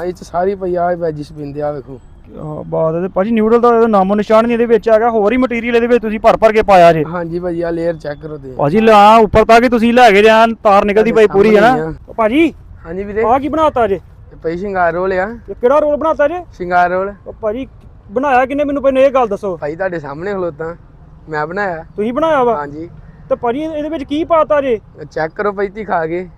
ਇਹ ਚ ਸਾਰੀ ਪਈ ਆ ਵੈਜਿਸ ਪਿੰਦੇ ਆ ਵੇਖੋ। ਕਿਆ ਬਾਤ ਹੈ ਤੇ ਭਾਜੀ ਨਿਊਡਲ ਦਾ ਨਾਮੋ ਨਿਸ਼ਾਨ ਨਹੀਂ ਇਹਦੇ ਵਿੱਚ ਹੈਗਾ ਹੋਰ ਹੀ ਮਟੀਰੀਅਲ ਇਹਦੇ ਵਿੱਚ ਤੁਸੀਂ ਭਰ ਭਰ ਕੇ ਪਾਇਆ ਜੇ। ਹਾਂਜੀ ਭਾਜੀ ਆ ਲੇਅਰ ਚੈੱਕ ਕਰੋ ਤੇ ਭਾਜੀ ਲਾ ਉੱਪਰ ਤੱਕ ਹੀ ਤੁਸੀਂ ਲੈ ਕੇ ਜਾਣ ਤਾਰ ਨਿਕਲਦੀ ਪਈ ਪੂਰੀ ਹੈ ਨਾ? ਸਾਹਮਣੇ ਭਾਜੀ ਹਾਂਜੀ ਵੀਰੇ। ਆਹ ਕੀ ਬਣਾਤਾ ਜੇ? ਇਹ ਪਈ ਸ਼ਿੰਗਾਰ ਰੋਲ ਆ। ਇਹ ਕਿਹੜਾ ਰੋਲ ਬਣਾਤਾ ਜੇ? ਸ਼ਿੰਗਾਰ ਰੋਲ। ਉਹ ਭਾਜੀ ਬਣਾਇਆ ਕਿੰਨੇ ਮੈਨੂੰ ਪਹਿਲਾਂ ਇਹ ਗੱਲ ਦੱਸੋ? ਭਾਈ ਤੁਹਾਡੇ ਸਾਹਮਣੇ ਖਲੋਤਾ ਮੈਂ ਬਣਾਇਆ। ਤੁਸੀਂ ਬਣਾਇਆ ਵਾ? ਹਾਂਜੀ। ਤੇ ਭਾਜੀ ਇਹਦੇ ਵਿੱਚ ਕੀ ਪਾਤਾ ਜੇ? ਚੈੱਕ ਕਰੋ ਭਾਈ ਤੀ ਖਾ ਕੇ।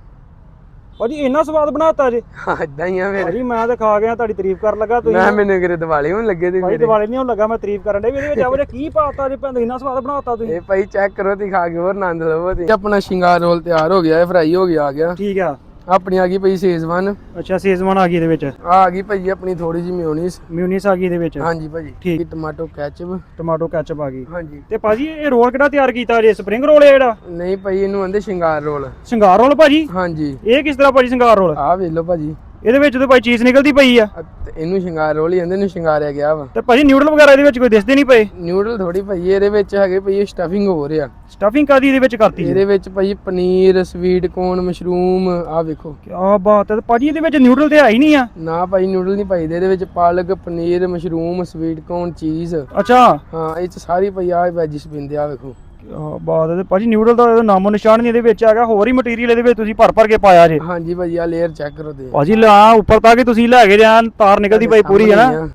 ਭਾਜੀ ਇੰਨਾ ਸਵਾਦ ਬਣਾਤਾ ਜੇ। ਇਦਾਂ ਹੀ ਆ ਫਿਰ। ਭਾਜੀ ਮੈਂ ਤਾਂ ਖਾ ਗਿਆ ਤੁਹਾਡੀ ਤਾਰੀਫ ਕਰਨ ਲੱਗਾ ਤੁਸੀਂ। ਮੈਂ ਮੈਨੂੰ ਕਿਰੇ ਦਿਵਾਲੀ ਹੋਣ ਲੱਗੇ ਤੇ ਭਾਈ ਮੇਰੇ। ਦਿਵਾਲੇ ਨਹੀਂ ਹੋਣ ਲੱਗਾ ਮੈਂ ਤਾਰੀਫ ਕਰਨ ਡੇ ਵੀ ਇਹਦੇ ਵਿੱਚ ਆਵੋ ਜੇ ਕੀ ਪਾਤਾ ਜੇ ਭੈਣ ਇੰਨਾ ਸਵਾਦ ਬਣਾਤਾ ਤੁਸੀਂ। ਇਹ ਭਾਈ ਚੈੱਕ ਕਰੋ ਤੀ ਖਾ ਕੇ ਹੋਰ ਆਨੰਦ ਲਵੋ ਤੇ ਆਪਣਾ ਸ਼ਿੰਗਾਰ ਰੋਲ ਤਿਆਰ ਹੋ ਗਿਆ ਹੈ ਫਰਾਈ ਹੋ ਗਿਆ ਆ ਗਿਆ। ਠੀਕ ਆ। ਆਪਣੀ ਆ ਗਈ ਭਾਈ ਸੇਜ਼ਵਾਨ ਅੱਛਾ ਸੇਜ਼ਵਾਨ ਆ ਗਈ ਇਹਦੇ ਵਿੱਚ? ਆ ਆ ਗਈ ਭਾਈ ਆਪਣੀ ਥੋੜੀ ਜਿਹੀ ਮਿਓਨੀਸ ਮਿਊਨੀਸ ਆ ਗਈ ਇਹਦੇ ਵਿੱਚ? ਹਾਂਜੀ ਭਾਜੀ। ਠੀਕ। ਇਹ ਟਮਾਟੋ ਕੈਚਅਪ ਟਮਾਟੋ ਕੈਚਅਪ ਆ ਗਈ। ਹਾਂਜੀ। ਤੇ ਭਾਜੀ ਇਹ ਰੋਲ ਕਿਹੜਾ ਤਿਆਰ ਕੀਤਾ ਜੇ ਸਪਰਿੰਗ ਰੋਲ ਹੈ ਜਿਹੜਾ? ਨਹੀਂ ਭਾਈ ਇਹਨੂੰ ਆਂਦੇ ਸ਼ਿੰਗਾਰ ਰੋਲ ਸ਼ਿੰਗਾਰ ਰੋਲ ਭਾਜੀ? ਹਾਂਜੀ। ਇਹ ਕਿਸ ਤਰ੍ਹਾਂ ਭਾਜੀ ਸ਼ਿੰਗਾਰ ਰੋਲ ਆ ਵੇਖ ਲਓ ਭਾਜੀ। ਇਹਦੇ ਵਿੱਚ ਤੇ ਭਾਈ ਚੀਜ਼ ਨਿਕਲਦੀ ਪਈ ਆ। ਤੇ ਇਹਨੂੰ ਸ਼ਿੰਗਾਰ ਰੋਲ ਕਹਿੰਦੇ ਇਹਨੂੰ ਸ਼ਿੰਗਾਰਿਆ ਗਿਆ ਵਾ। ਤੇ ਭਾਜੀ ਨਿਊਡਲ ਵਗੈਰਾ ਇਹਦੇ ਵਿੱਚ ਕੋਈ ਦਿਸਦੇ ਨਹੀਂ ਪਏ? ਨਿਊਡਲ ਥੋੜੀ ਭਾਈ ਇਹਦੇ ਵਿੱਚ ਹੈਗੇ ਭਾਈ ਸਟਫਿੰਗ ਹੋ ਰਿਹਾ ਸਟਫਿੰਗ ਕਾਦੀ ਇਹਦੇ ਵਿੱਚ ਕਰਤੀ ਇਹਦੇ ਵਿੱਚ ਭਾਈ ਪਨੀਰ ਸਵੀਟ ਕੋਰਨ ਮਸ਼ਰੂਮ ਆ ਵੇਖੋ। ਕੀ ਬਾਤ ਹੈ ਤੇ ਭਾਜੀ ਇਹਦੇ ਵਿੱਚ ਨਿਊਡਲ ਤੇ ਹੈ ਹੀ ਨਹੀਂ ਆ। ਨਾ ਭਾਈ ਨਿਊਡਲ ਨਹੀਂ ਪਾਈਦੇ ਇਹਦੇ ਵਿੱਚ ਪਾਲਕ ਪਨੀਰ ਮਸ਼ਰੂਮ ਸਵੀਟ ਕੋਰਨ ਚੀਜ਼ ਅੱਛਾ। ਹਾਂ ਇਹ ਚ ਸਾਰੀ ਭਾਈ ਆ ਵੈਜਿਸ ਪਿੰਦੇ ਆ ਵੇਖੋ। ਕੀ ਬਾਤ ਹੈ ਤੇ ਭਾਜੀ ਨਿਊਡਲ ਦਾ ਇਹਦਾ ਨਾਮੋ ਨਿਸ਼ਾਨ ਨਹੀਂ ਇਹਦੇ ਵਿੱਚ ਹੈਗਾ ਹੋਰ ਹੀ ਮਟੀਰੀਅਲ ਇਹਦੇ ਵਿੱਚ ਤੁਸੀਂ ਭਰ ਭਰ ਕੇ ਪਾਇਆ ਜੇ। ਹਾਂਜੀ ਭਾਈ ਆ ਲੇਅਰ ਚੈੱਕ ਕਰੋ ਤੇ ਭਾਜੀ ਲਾ ਉੱਪਰ ਤੱਕ ਹੀ ਤੁਸੀਂ ਲੈ ਕੇ ਜਾਣ ਤਾਰ ਨਿਕਲਦੀ ਪਈ ਪੂਰੀ ਹੈ ਨਾ?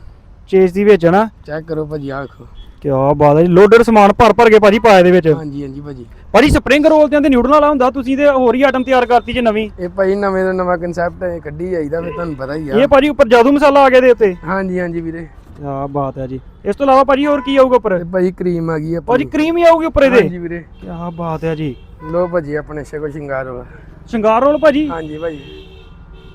ਚੇਸ ਦੀ ਵਿੱਚ ਹੈ ਨਾ? ਚੈੱਕ ਕਰੋ ਭਾਜੀ ਆ ਵੇਖੋ ਕੀ ਬਾਤ ਹੈ ਜੀ ਲੋਡਰ ਸਮਾਨ ਭਰ ਭਰ ਕੇ ਭਾਜੀ ਪਾਇਆ ਇਹਦੇ ਵਿੱਚ। ਹਾਂਜੀ ਹਾਂਜੀ ਭਾਜੀ। ਭਾਜੀ ਸਪਰਿੰਗ ਰੋਲ ਤੇ ਨਿਊਡਲ ਵਾਲਾ ਹੁੰਦਾ ਤੁਸੀਂ ਤੇ ਹੋਰ ਹੀ ਆਈਟਮ ਤਿਆਰ ਕਰਤੀ ਜੇ ਨਵੀਂ। ਇਹ ਭਾਈ ਨਵੇਂ ਤੋਂ ਨਵਾਂ ਕਨਸੈਪਟ ਕੱਢੀ ਜਾਈਦਾ ਫਿਰ ਤੁਹਾਨੂੰ ਪਤਾ ਹੀ ਆ। ਇਹ ਭਾਜੀ ਉੱਪਰ ਜਾਦੂ ਮਸਾਲਾ ਆ ਗਿਆ ਦੇ ਉੱਤੇ। ਹਾਂਜੀ ਹਾਂਜੀ ਵੀਰੇ। ਕੀ ਬਾਤ ਹੈ ਜੀ। ਇਸ ਤੋਂ ਇਲਾਵਾ ਭਾਜੀ ਹੋਰ ਕੀ ਆਊਗਾ ਉੱਪਰ? ਤੇ ਭਾਈ ਕਰੀਮ ਆ ਗਈ ਆ ਭਾਜੀ ਕਰੀਮ ਹੀ ਆਊਗੀ ਉੱਪਰ ਇਹਦੇ? ਹਾਂਜੀ ਵੀਰੇ। ਕੀ ਬਾਤ ਹੈ ਜੀ। ਲੋ ਭਾਜੀ ਆਪਣੇ ਸ਼ਗੋ ਸ਼ਿੰਗਾਰ ਵਾਲਾ ਸ਼ਿੰਗਾਰ ਰੋਲ ਭਾਜੀ? ਹਾਂਜੀ ਭਾਜੀ।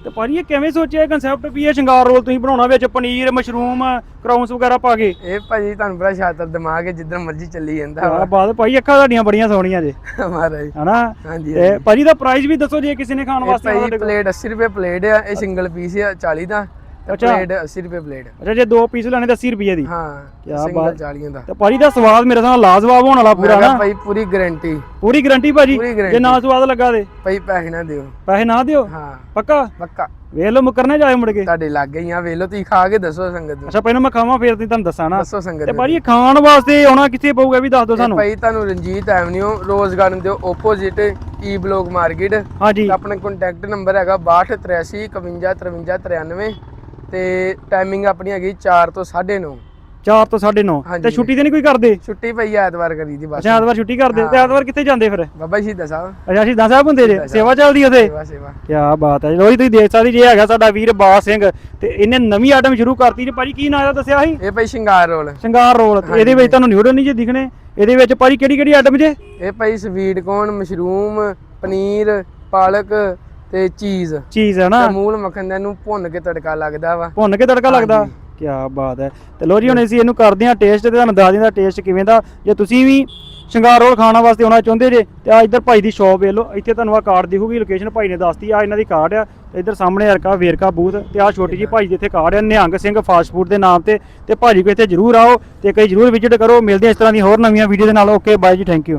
ਤੇ ਭਾਜੀ ਇਹ ਕਿਵੇਂ ਸੋਚਿਆ ਕਨਸੈਪਟ ਵੀ ਇਹ ਸ਼ਿੰਗਾਰ ਰੋਲ ਤੁਸੀਂ ਬਣਾਉਣਾ ਵਿੱਚ? ਪਨੀਰ ਮਸ਼ਰੂਮ ਕਰਾਉਂਸ ਵਗੈਰਾ ਪਾ ਕੇ? ਇਹ ਭਾਜੀ ਤੁਹਾਨੂੰ ਬੜਾ ਸ਼ਾਤਰ ਦਿਮਾਗ ਹੈ ਜਿੱਦਾਂ ਮਰਜ਼ੀ ਚੱਲੀ ਜਾਂਦਾ ਕੀ ਬਾਤ ਭਾਈ ਅੱਖਾਂ ਤੁਹਾਡੀਆਂ ਬੜੀਆਂ ਸੋਹਣੀਆਂ ਜੇ। ਹੀ ਹਨਾ? ਹਾਂਜੀ ਤੇ ਭਾਜੀ ਦਾ ਪ੍ਰਾਈਸ ਵੀ ਦੱਸੋ ਜੇ ਕਿਸੇ ਨੇ ਖਾਣ ਇਹ ਵਾਸਤੇ ਆਉਣਾ ਭਾਈ ਤੁਹਾਡੇ ਕੋਲ। ਪਲੇਟ 80 ਰੁਪਏ ਪਲੇਟ ਆ ਇਹ ਸਿੰਗਲ ਪੀਸ ਆ 40 ਦਾ। ਅੱਛਾ। ਪਲੇਟ 80 ਰੁਪਏ ਪਲੇਟ ਅੱਛਾ ਜੇ ਦੋ ਪੀਸ ਲੈਣੇ ਤਾਂ 80 ਰੁਪਏ ਦੀ। ਹਾਂ ਕਿਆ ਸਿੰਗਲ ਬਾਤ। 40 ਦਾ। ਤੇ ਭਾਜੀ ਦਾ ਸਵਾਦ ਮੇਰੇ ਸਾਹ ਲਾਜਵਾਬ ਹੋਣ ਵਾਲਾ ਪੂਰਾ ਪੂਰਾ ਨਾ। ਭਾਈ ਪੂਰੀ ਗਾਰੰਟੀ ਪੂਰੀ ਗਾਰੰਟੀ ਭਾਜੀ। ਪੂਰੀ ਜੇ guarantee। ਨਾ ਸਵਾਦ ਲੱਗਾ ਤੇ। ਭਾਈ ਪੈਸੇ ਨਾ ਦਿਓ। ਪੈਸੇ ਨਾ ਦਿਓ? ਹਾਂ। ਪੱਕਾ? ਪੱਕਾ। ਵੇਖ ਲਓ ਮੁਕਰਨੇ ਜਾਏ ਮੁੜ ਕੇ। ਤੁਹਾਡੇ ਲੱਗ ਗਈ ਆ ਵੇਖ ਲਓ ਤੁਸੀਂ ਖਾ ਕੇ ਦੱਸੋ ਸੰਗਤ ਨੂੰ। ਅੱਛਾ ਪਹਿਲਾਂ ਮੈਂ ਖਾਵਾਂ ਫੇਰ ਤੁਸੀਂ ਤੁਹਾਨੂੰ ਦੱਸਾਂ ਨਾ। ਦੱਸੋ ਸੰਗਤ ਤੇ ਨੂੰ। ਭਾਜੀ ਇਹ ਖਾਣ ਵਾਸਤੇ ਆਉਣਾ ਕਿੱਥੇ ਪਊਗਾ ਇਹ ਵੀ ਦੱਸ ਦਿਓ ਇਹ ਸਾਨੂੰ। ਭਾਈ ਤੁਹਾਨੂੰ ਰਣਜੀਤ ਐਵਨਿਊ ਰੋਜ਼ ਗਾਰਡਨ ਦੇ ਆਪੋਜ਼ਿਟ ਈ ਬਲੋਕ ਮਾਰਕੀਟ ਹਾਂਜੀ। ਆਪਣਾ ਕੰਟੈਕਟ ਨੰਬਰ ਹੈਗਾ 6283 51 53 93 ਤੇ ਟਾਈਮਿੰਗ ਆਪਣੀ ਹੈਗੀ 4 ਤੋਂ 9:30 4 ਤੋਂ 9:30 ਹਾਂਜੀ। ਤੇ ਛੁੱਟੀ ਤੇ ਨਹੀਂ ਕੋਈ ਕਰਦੇ? ਛੁੱਟੀ ਪਈ ਐਤਵਾਰ ਕਰੀ ਦੀ ਬਸ। ਅੱਛਾ ਐਤਵਾਰ ਛੁੱਟੀ ਕਰਦੇ ਤੇ ਐਤਵਾਰ ਕਿੱਥੇ ਜਾਂਦੇ ਫਿਰ? ਬਾਬਾ ਜੀ ਸ਼ਹੀਦਾਂ ਸਾਹਿਬ। ਅੱਛਾ ਸ਼ਹੀਦਾਂ ਸਾਹਿਬ ਹੁੰਦੇ ਜੇ? ਸੇਵਾ ਚੱਲਦੀ ਉਹਦੇ ਸੇਵਾ ਸੇਵਾ। ਕੀ ਬਾਤ ਹੈ ਜੀ। ਲੋਈ ਤੁਸੀਂ ਦੇਖ ਸਕਦੇ ਜੇ ਹੈਗਾ ਸਾਡਾ ਵੀਰ ਬਾਸ ਸਿੰਘ। ਤੇ ਇਹਨੇ ਨਵੀਂ ਆਈਟਮ ਸ਼ੁਰੂ ਕਰਤੀ ਜੀ। ਭਾਜੀ ਕੀ ਨਾਂ ਦਾ ਦੱਸਿਆ ਸੀ? ਇਹ ਭਾਈ ਸ਼ਿੰਗਾਰ ਰੋਲ। ਸ਼ਿੰਗਾਰ ਰੋਲ। ਇਹਦੇ ਵਿੱਚ ਤੁਹਾਨੂੰ ਨਿਊਡਲ ਨਹੀਂ ਜੇ ਦਿਖਣੇ? ਇਹਦੇ ਵਿੱਚ ਭਾਜੀ ਕਿਹੜੀ ਕਿਹੜੀ ਆਈਟਮ ਜੇ? ਇਹ ਭਾਈ ਸਵੀਟ ਕੋਰਨ ਮਸ਼ਰੂਮ ਪਨੀਰ ਪਾਲਕ ਤੇ ਚੀਜ਼। ਚੀਜ਼ ਹੈ ਨਾ? ਮੂਲ ਮੱਖਣ ਦਾ ਇਹਨੂੰ ਭੁੰਨ ਕੇ ਤੜਕਾ ਲੱਗਦਾ ਵਾ। ਭੁੰਨ ਕੇ ਤੜਕਾ ਲੱਗਦਾ? ਕੀ ਬਾਤ ਹੈ। ਤੇ ਲੋ ਜੀ ਹੁਣ ਅਸੀਂ ਇਹਨੂੰ ਕਰਦੇ ਹਾਂ ਟੇਸਟ ਤੇ ਤੁਹਾਨੂੰ ਦੱਸ ਦਿੰਦਾ ਟੇਸਟ ਕਿਵੇਂ ਦਾ। ਜੇ ਤੁਸੀਂ ਵੀ ਸ਼ਿੰਗਾਰ ਰੋਲ ਖਾਣਾ ਵਾਸਤੇ ਆਉਣਾ ਚਾਹੁੰਦੇ ਜੇ ਤੇ ਆ ਇੱਧਰ ਭਾਈ ਦੀ ਸ਼ਾਪ ਵੇਖ ਲਓ। ਇੱਥੇ ਤੁਹਾਨੂੰ ਆ ਕਾਰਡ ਦਿਖੂਗੀ ਲੋਕੇਸ਼ਨ ਭਾਈ ਨੇ ਦੱਸਤੀ ਆ ਇਹਨਾਂ ਦੀ ਕਾਰਡ ਆ। ਤੇ ਇੱਧਰ ਸਾਹਮਣੇ ਅਰਕਾ ਵੇਰਕਾ ਬੂਥ ਤੇ ਆ ਛੋਟੀ ਜੀ ਭਾਈ ਦੀ ਇੱਥੇ ਕਾਰਡ ਆ ਨਿਹੰਗ ਸਿੰਘ ਫਾਸਟ ਫੂਡ ਦੇ ਨਾਮ ਤੇ। ਤੇ ਭਾਜੀ ਕੋ ਇੱਥੇ ਜਰੂਰ ਆਓ ਤੇ ਕਈ ਜਰੂਰ ਵਿਜ਼ਿਟ ਕਰੋ। ਮਿਲਦੇ ਹਾਂ ਇਸ ਤਰ੍ਹਾਂ ਦੀ ਹੋਰ ਨਵੀਆਂ ਵੀਡੀਓ ਦੇ ਨਾਲ। Okay bye ji thank you